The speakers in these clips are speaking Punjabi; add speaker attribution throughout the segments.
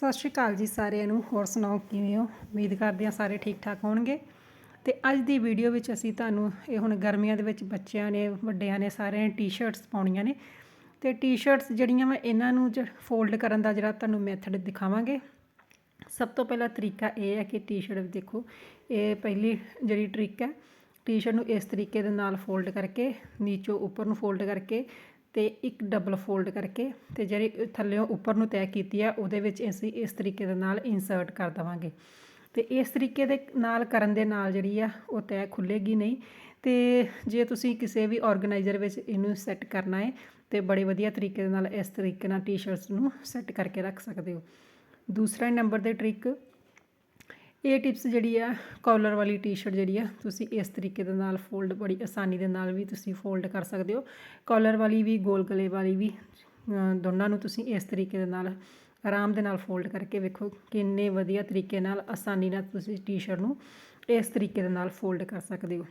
Speaker 1: ਸਤਿ ਸ਼੍ਰੀ ਅਕਾਲ ਜੀ ਸਾਰਿਆਂ ਨੂੰ। ਹੋਰ ਸੁਣਾਓ, ਕਿਵੇਂ ਹੋ? ਉਮੀਦ ਕਰਦੇ ਹਾਂ ਸਾਰੇ ਠੀਕ ਠਾਕ ਹੋਣਗੇ। ਤੇ ਅੱਜ ਦੀ ਵੀਡੀਓ ਵਿੱਚ ਅਸੀਂ ਤੁਹਾਨੂੰ ਇਹ ਹੁਣ ਗਰਮੀਆਂ ਦੇ ਵਿੱਚ ਬੱਚਿਆਂ ਨੇ, ਵੱਡਿਆਂ ਨੇ ਸਾਰਿਆਂ ਨੇ ਟੀ-ਸ਼ਰਟਸ ਪਾਉਣੀਆਂ ਨੇ। ਤੇ ਟੀ-ਸ਼ਰਟਸ ਜਿਹੜੀਆਂ ਵਾ, ਇਹਨਾਂ ਨੂੰ ਫੋਲਡ ਕਰਨ ਦਾ ਜਿਹੜਾ ਤੁਹਾਨੂੰ ਮੈਥਡ ਦਿਖਾਵਾਂਗੇ। ਸਭ ਤੋਂ ਪਹਿਲਾ ਤਰੀਕਾ ਇਹ ਹੈ ਕਿ ਟੀ-ਸ਼ਰਟ ਦੇਖੋ, ਇਹ ਪਹਿਲੀ ਜਿਹੜੀ ਟ੍ਰਿਕ ਹੈ ਟੀ-ਸ਼ਰਟ ਨੂੰ ਇਸ ਤਰੀਕੇ ਦੇ ਨਾਲ ਫੋਲਡ ਕਰਕੇ, ਨੀਚੋਂ ਉੱਪਰ ਨੂੰ ਫੋਲਡ ਕਰਕੇ ਅਤੇ ਇੱਕ ਡਬਲ ਫੋਲਡ ਕਰਕੇ ਅਤੇ ਜਿਹੜੀ ਥੱਲੇੋਂ ਉੱਪਰ ਨੂੰ ਤੈਅ ਕੀਤੀ ਆ, ਉਹਦੇ ਵਿੱਚ ਅਸੀਂ ਇਸ ਤਰੀਕੇ ਦੇ ਨਾਲ ਇਨਸਰਟ ਕਰ ਦੇਵਾਂਗੇ। ਅਤੇ ਇਸ ਤਰੀਕੇ ਦੇ ਨਾਲ ਕਰਨ ਦੇ ਨਾਲ ਜਿਹੜੀ ਆ, ਉਹ ਤੈਅ ਖੁੱਲੇਗੀ ਨਹੀਂ। ਅਤੇ ਜੇ ਤੁਸੀਂ ਕਿਸੇ ਵੀ ਆਰਗੇਨਾਈਜ਼ਰ ਵਿੱਚ ਇਹਨੂੰ ਸੈੱਟ ਕਰਨਾ ਹੈ, ਤੇ ਬੜੇ ਵਧੀਆ ਤਰੀਕੇ ਦੇ ਨਾਲ ਇਸ ਤਰੀਕੇ ਨਾਲ ਟੀ-ਸ਼ਰਟਸ ਨੂੰ ਸੈੱਟ ਕਰਕੇ ਰੱਖ ਸਕਦੇ ਹੋ। ਦੂਸਰਾ ਨੰਬਰ ਦੇ ਟ੍ਰਿਕ ਇਹ ਟਿਪਸ ਜਿਹੜੀ ਆ ਕਾਲਰ ਵਾਲੀ ਟੀ-ਸ਼ਰਟ ਜਿਹੜੀ ਆ, ਤੁਸੀਂ ਇਸ ਤਰੀਕੇ ਦੇ ਨਾਲ ਫੋਲਡ ਬੜੀ ਆਸਾਨੀ ਦੇ ਨਾਲ ਵੀ ਤੁਸੀਂ ਫੋਲਡ ਕਰ ਸਕਦੇ ਹੋ। ਕਾਲਰ ਵਾਲੀ ਵੀ, ਗੋਲ ਗਲੇ ਵਾਲੀ ਵੀ ਦੋਨਾਂ ਨੂੰ ਤੁਸੀਂ ਇਸ ਤਰੀਕੇ ਦੇ ਨਾਲ, ਆਰਾਮ ਦੇ ਨਾਲ ਫੋਲਡ ਕਰਕੇ ਵੇਖੋ ਕਿੰਨੇ ਵਧੀਆ ਤਰੀਕੇ ਨਾਲ, ਆਸਾਨੀ ਨਾਲ ਤੁਸੀਂ ਟੀ-ਸ਼ਰਟ ਨੂੰ ਇਸ ਤਰੀਕੇ ਦੇ ਨਾਲ ਫੋਲਡ ਕਰ ਸਕਦੇ ਹੋ।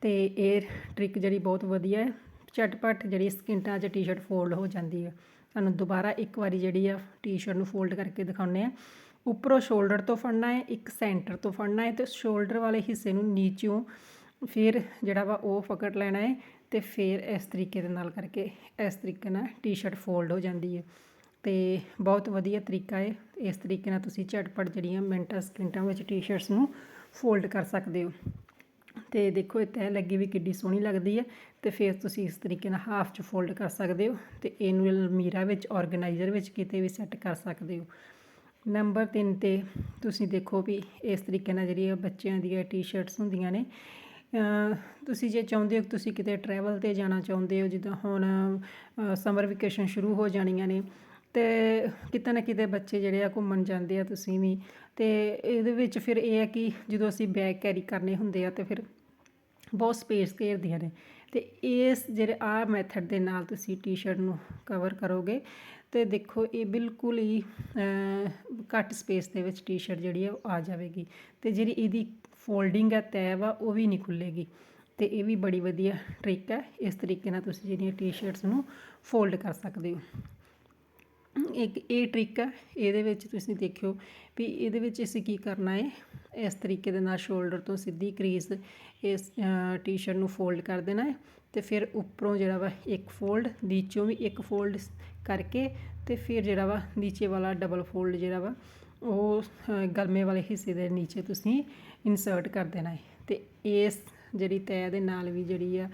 Speaker 1: ਤੇ ਇਹ ਟ੍ਰਿਕ ਜਿਹੜੀ ਬਹੁਤ ਵਧੀਆ ਹੈ, ਝਟਪਟ ਜਿਹੜੀ ਸਕਿੰਟਾਂ 'ਚ ਟੀ-ਸ਼ਰਟ ਫੋਲਡ ਹੋ ਜਾਂਦੀ ਹੈ। ਤੁਹਾਨੂੰ ਦੁਬਾਰਾ ਇੱਕ ਵਾਰੀ ਜਿਹੜੀ ਆ ਟੀ-ਸ਼ਰਟ ਨੂੰ ਫੋਲਡ ਕਰਕੇ ਦਿਖਾਉਂਦੇ ਆ ਉੱਪਰੋਂ ਸ਼ੋਲਡਰ ਤੋਂ ਫੜਨਾ ਹੈ, ਇੱਕ ਸੈਂਟਰ ਤੋਂ ਫੜਨਾ ਹੈ ਤੇ ਸ਼ੋਲਡਰ ਵਾਲੇ ਹਿੱਸੇ ਨੂੰ ਨੀਚੋਂ ਫਿਰ ਜਿਹੜਾ ਵਾ ਉਹ ਫਕੜ ਲੈਣਾ ਹੈ ਤੇ ਫਿਰ ਇਸ ਤਰੀਕੇ ਦੇ ਨਾਲ ਕਰਕੇ ਇਸ ਤਰੀਕੇ ਨਾਲ ਟੀ-ਸ਼ਰਟ ਫੋਲਡ ਹੋ ਜਾਂਦੀ ਹੈ। ਤੇ ਬਹੁਤ ਵਧੀਆ ਤਰੀਕਾ ਹੈ, ਇਸ ਤਰੀਕੇ ਨਾਲ ਤੁਸੀਂ ਝਟਪਟ ਜਿਹੜੀਆਂ ਮਿੰਟਾਂ ਸਕਿੰਟਾਂ ਵਿੱਚ ਟੀ-ਸ਼ਰਟਸ ਨੂੰ ਫੋਲਡ ਕਰ ਸਕਦੇ ਹੋ। ਤੇ ਦੇਖੋ ਇਹ ਤੈ ਲੱਗੀ ਵੀ ਕਿੱਡੀ ਸੋਹਣੀ ਲੱਗਦੀ ਹੈ ਤੇ ਫਿਰ ਤੁਸੀਂ ਇਸ ਤਰੀਕੇ ਨਾਲ ਹਾਫ ਚ ਫੋਲਡ ਕਰ ਸਕਦੇ ਹੋ ਤੇ ਇਹਨੂੰ ਅਲਮੀਰਾ ਵਿੱਚ ਆਰਗੇਨਾਈਜ਼ਰ ਵਿੱਚ ਕਿਤੇ ਵੀ ਸੈੱਟ ਕਰ ਸਕਦੇ ਹੋ। ਨੰਬਰ 3 ਤੇ ਤੁਸੀਂ ਦੇਖੋ ਵੀ ਇਸ ਤਰੀਕੇ ਨਾਲ ਜਿਹੜੀ ਬੱਚਿਆਂ ਦੀਆਂ ਟੀ-ਸ਼ਰਟਸ ਹੁੰਦੀਆਂ ਨੇ ਤੁਸੀਂ ਜੇ ਚਾਹੁੰਦੇ ਹੋ ਤੁਸੀਂ ਕਿਤੇ ਟਰੈਵਲ ਤੇ ਜਾਣਾ ਚਾਹੁੰਦੇ ਹੋ, ਜਿੱਦਾਂ ਹੁਣ ਸਮਰ ਵਕੇਸ਼ਨ ਸ਼ੁਰੂ ਹੋ ਜਾਣੀਆਂ ਨੇ ਅਤੇ ਕਿਤੇ ਨਾ ਕਿਤੇ ਬੱਚੇ ਜਿਹੜੇ ਆ ਘੁੰਮਣ ਜਾਂਦੇ ਆ ਤੁਸੀਂ ਵੀ ਅਤੇ ਇਹਦੇ ਵਿੱਚ ਫਿਰ ਇਹ ਹੈ ਕਿ ਜਦੋਂ ਅਸੀਂ ਬੈਗ ਕੈਰੀ ਕਰਨੇ ਹੁੰਦੇ ਆ, ਤੇ ਫਿਰ ਬਹੁਤ ਸਪੇਸ ਘੇਰਦੀਆਂ ਨੇ। ਤੇ ਇਸ ਜਿਹੜੇ ਆ ਮੈਥਡ ਦੇ ਨਾਲ ਤੁਸੀਂ ਟੀ-ਸ਼ਰਟ ਨੂੰ ਕਵਰ ਕਰੋਗੇ, ਤੇ ਦੇਖੋ ਇਹ ਬਿਲਕੁਲ ਹੀ ਘੱਟ ਸਪੇਸ ਦੇ ਵਿੱਚ ਟੀ-ਸ਼ਰਟ ਜਿਹੜੀ ਆ ਉਹ ਆ ਜਾਵੇਗੀ। ਤੇ ਜਿਹੜੀ ਇਹਦੀ ਫੋਲਡਿੰਗ ਹੈ ਤੈਅ ਆ, ਉਹ ਵੀ ਨਹੀਂ ਖੁੱਲੇਗੀ ਤੇ ਇਹ ਵੀ ਬੜੀ ਵਧੀਆ ਟ੍ਰਿਕ ਹੈ ਇਸ ਤਰੀਕੇ ਨਾਲ ਤੁਸੀਂ ਜਿਹੜੀਆਂ ਟੀ-ਸ਼ਰਟਸ ਨੂੰ ਫੋਲਡ ਕਰ ਸਕਦੇ ਹੋ। ਇੱਕ ਇਹ ਟ੍ਰਿਕ ਹੈ ਇਹਦੇ ਵਿੱਚ ਤੁਸੀਂ ਦੇਖਿਓ ਵੀ ਇਹਦੇ ਵਿੱਚ ਅਸੀਂ ਕੀ ਕਰਨਾ ਹੈ ਇਸ ਤਰੀਕੇ ਦੇ ਨਾਲ ਸ਼ੋਲਡਰ ਤੋਂ ਸਿੱਧੀ ਕਰੀਜ਼ ਇਸ ਟੀ-ਸ਼ਰਟ ਨੂੰ ਫੋਲਡ ਕਰ ਦੇਣਾ ਹੈ ਤੇ ਫਿਰ ਉੱਪਰੋਂ ਜਿਹੜਾ ਵਾ ਇੱਕ ਫੋਲਡ ਨੀਚੋਂ ਵੀ ਇੱਕ ਫੋਲਡ ਕਰਕੇ ਤੇ ਫਿਰ ਜਿਹੜਾ ਵਾ ਨੀਚੇ ਵਾਲਾ ਡਬਲ ਫੋਲਡ ਜਿਹੜਾ ਵਾ ਉਹ ਗਲਮੇ ਵਾਲੇ ਹਿੱਸੇ ਦੇ ਨੀਚੇ ਤੁਸੀਂ ਇਨਸਰਟ ਕਰ ਦੇਣਾ ਹੈ। ਤੇ ਇਸ ਜਿਹੜੀ ਤੈਅ ਦੇ ਨਾਲ ਵੀ ਜਿਹੜੀ ਆ,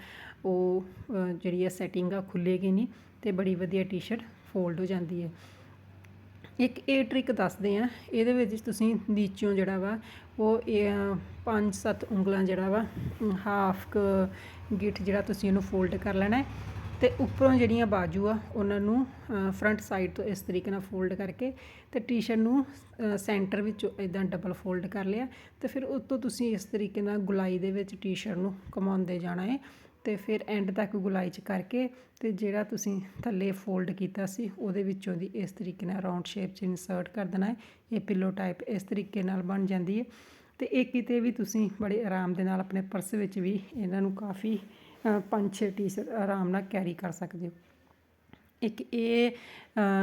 Speaker 1: ਉਹ ਜਿਹੜੀ ਆ ਸੈਟਿੰਗ ਆ ਖੁੱਲੇਗੀ ਨਹੀਂ ਤੇ ਬੜੀ ਵਧੀਆ ਟੀ-ਸ਼ਰਟ ਫੋਲਡ ਹੋ ਜਾਂਦੀ ਹੈ। ਇੱਕ ਇਹ ਟ੍ਰਿਕ ਦੱਸਦੇ ਆ, ਇਹਦੇ ਵਿੱਚ ਤੁਸੀਂ ਨੀਚੋਂ ਜਿਹੜਾ ਵਾ, ਉਹ 5-7 ਉਂਗਲਾਂ ਜਿਹੜਾ ਵਾ ਹਾਫ ਗਿੱਠ ਜਿਹੜਾ ਤੁਸੀਂ ਇਹਨੂੰ ਫੋਲਡ ਕਰ ਲੈਣਾ ਤੇ ਉੱਪਰੋਂ ਜਿਹੜੀਆਂ ਬਾਜੂ ਆ, ਉਹਨਾਂ ਨੂੰ ਫਰੰਟ ਸਾਈਡ ਤੋਂ ਇਸ ਤਰੀਕੇ ਨਾਲ ਫੋਲਡ ਕਰਕੇ ਤੇ ਟੀ-ਸ਼ਰਟ ਨੂੰ ਸੈਂਟਰ ਵਿੱਚੋਂ ਇਦਾਂ ਡਬਲ ਫੋਲਡ ਕਰ ਲਿਆ ਤੇ ਫਿਰ ਉੱਤੋਂ ਤੁਸੀਂ ਇਸ ਤਰੀਕੇ ਨਾਲ ਗੁਲਾਈ ਦੇ ਵਿੱਚ ਟੀ-ਸ਼ਰਟ ਨੂੰ ਕਮਾਉਂਦੇ ਜਾਣਾ ਹੈ ਤੇ ਫਿਰ ਐਂਡ ਤੱਕ ਗੁਲਾਈ ਚ ਕਰਕੇ ਤੇ ਜਿਹੜਾ ਤੁਸੀਂ ਥੱਲੇ ਫੋਲਡ ਕੀਤਾ ਸੀ, ਉਹਦੇ ਵਿੱਚੋਂ ਦੀ ਇਸ ਤਰੀਕੇ ਨਾਲ ਰਾਉਂਡ ਸ਼ੇਪ ਚ ਇਨਸਰਟ ਕਰ ਦੇਣਾ ਹੈ ਇਹ ਪਿੱਲੋ ਟਾਈਪ ਇਸ ਤਰੀਕੇ ਨਾਲ ਬਣ ਜਾਂਦੀ ਹੈ ਤੇ ਇਹ ਕਿਤੇ ਵੀ ਤੁਸੀਂ ਬੜੇ ਆਰਾਮ ਦੇ ਨਾਲ ਆਪਣੇ ਪਰਸ ਵਿੱਚ ਵੀ ਇਹਨਾਂ ਨੂੰ ਕਾਫੀ ਪੰਜ ਛੇ ਟੀ-ਸ਼ਰਟ ਆਰਾਮ ਨਾਲ ਕੈਰੀ ਕਰ ਸਕਦੇ ਹੋ। ਇੱਕ ਇਹ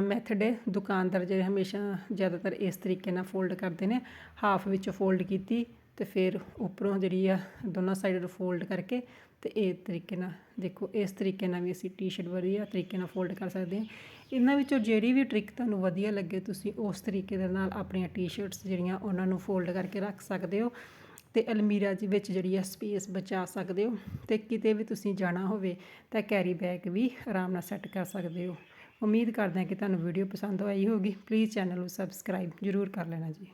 Speaker 1: ਮੈਥਡ ਹੈ, ਦੁਕਾਨਦਾਰ ਜਿਹੜੇ ਹਮੇਸ਼ਾ ਜ਼ਿਆਦਾਤਰ ਇਸ ਤਰੀਕੇ ਨਾਲ ਫੋਲਡ ਕਰਦੇ ਨੇ। ਹਾਫ ਵਿੱਚ ਫੋਲਡ ਕੀਤੀ ਤੇ ਫਿਰ ਉੱਪਰੋਂ ਜਿਹੜੀ ਆ ਦੋਨਾਂ ਸਾਈਡ ਫੋਲਡ ਕਰਕੇ ਤੇ ਇਹ ਤਰੀਕੇ ਨਾਲ ਦੇਖੋ, ਇਸ ਤਰੀਕੇ ਨਾਲ ਵੀ ਅਸੀਂ ਟੀ-ਸ਼ਰਟ ਵਧੀਆ ਤਰੀਕੇ ਨਾਲ ਫੋਲਡ ਕਰ ਸਕਦੇ ਹਾਂ। ਇਹਨਾਂ ਵਿੱਚੋਂ ਜਿਹੜੀ ਵੀ ਟ੍ਰਿਕ ਤੁਹਾਨੂੰ ਵਧੀਆ ਲੱਗੇ, ਤੁਸੀਂ ਉਸ ਤਰੀਕੇ ਦੇ ਨਾਲ ਆਪਣੀਆਂ ਟੀ-ਸ਼ਰਟਸ ਜਿਹੜੀਆਂ ਉਹਨਾਂ ਨੂੰ ਫੋਲਡ ਕਰਕੇ ਰੱਖ ਸਕਦੇ ਹੋ। ਅਤੇ ਅਲਮੀਰਾ ਜੀ ਵਿੱਚ ਜਿਹੜੀ ਆ ਸਪੇਸ ਬਚਾ ਸਕਦੇ ਹੋ ਅਤੇ ਕਿਤੇ ਵੀ ਤੁਸੀਂ ਜਾਣਾ ਹੋਵੇ ਤਾਂ ਕੈਰੀ ਬੈਗ ਵੀ ਆਰਾਮ ਨਾਲ ਸੈੱਟ ਕਰ ਸਕਦੇ ਹੋ। ਉਮੀਦ ਕਰਦੇ ਹਾਂ ਕਿ ਤੁਹਾਨੂੰ ਵੀਡੀਓ ਪਸੰਦ ਆਈ ਹੋਗੀ ਪਲੀਜ਼ ਚੈਨਲ ਨੂੰ ਸਬਸਕ੍ਰਾਈਬ ਜ਼ਰੂਰ ਕਰ ਲੈਣਾ ਜੀ।